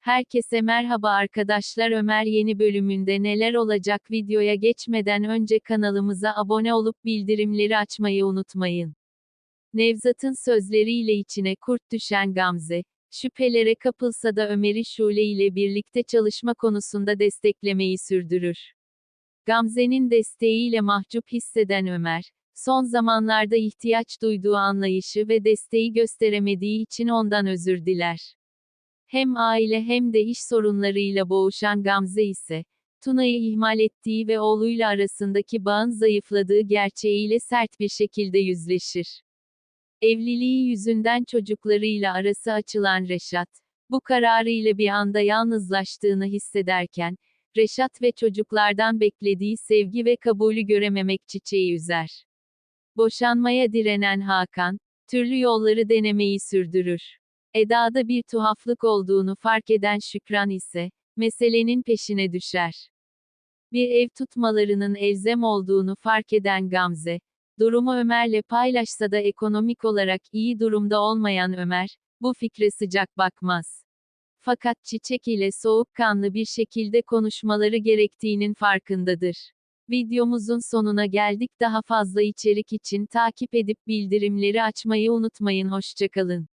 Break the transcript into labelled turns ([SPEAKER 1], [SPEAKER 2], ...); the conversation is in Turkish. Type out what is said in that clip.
[SPEAKER 1] Herkese merhaba arkadaşlar Ömer yeni bölümünde neler olacak videoya geçmeden önce kanalımıza abone olup bildirimleri açmayı unutmayın. Nevzat'ın sözleriyle içine kurt düşen Gamze, şüphelere kapılsa da Ömer'i Şule ile birlikte çalışma konusunda desteklemeyi sürdürür. Gamze'nin desteğiyle mahcup hisseden Ömer, son zamanlarda ihtiyaç duyduğu anlayışı ve desteği gösteremediği için ondan özür diler. Hem aile hem de iş sorunlarıyla boğuşan Gamze ise, Tuna'yı ihmal ettiği ve oğluyla arasındaki bağın zayıfladığı gerçeğiyle sert bir şekilde yüzleşir. Evliliği yüzünden çocuklarıyla arası açılan Reşat, bu kararıyla bir anda yalnızlaştığını hissederken, Reşat ve çocuklardan beklediği sevgi ve kabulü görememek çiçeği üzer. Boşanmaya direnen Hakan, türlü yolları denemeyi sürdürür. Eda'da bir tuhaflık olduğunu fark eden Şükran ise, meselenin peşine düşer. Bir ev tutmalarının elzem olduğunu fark eden Gamze, durumu Ömer'le paylaşsa da ekonomik olarak iyi durumda olmayan Ömer, bu fikre sıcak bakmaz. Fakat Çiçek ile soğukkanlı bir şekilde konuşmaları gerektiğinin farkındadır. Videomuzun sonuna geldik daha fazla içerik için takip edip bildirimleri açmayı unutmayın hoşçakalın.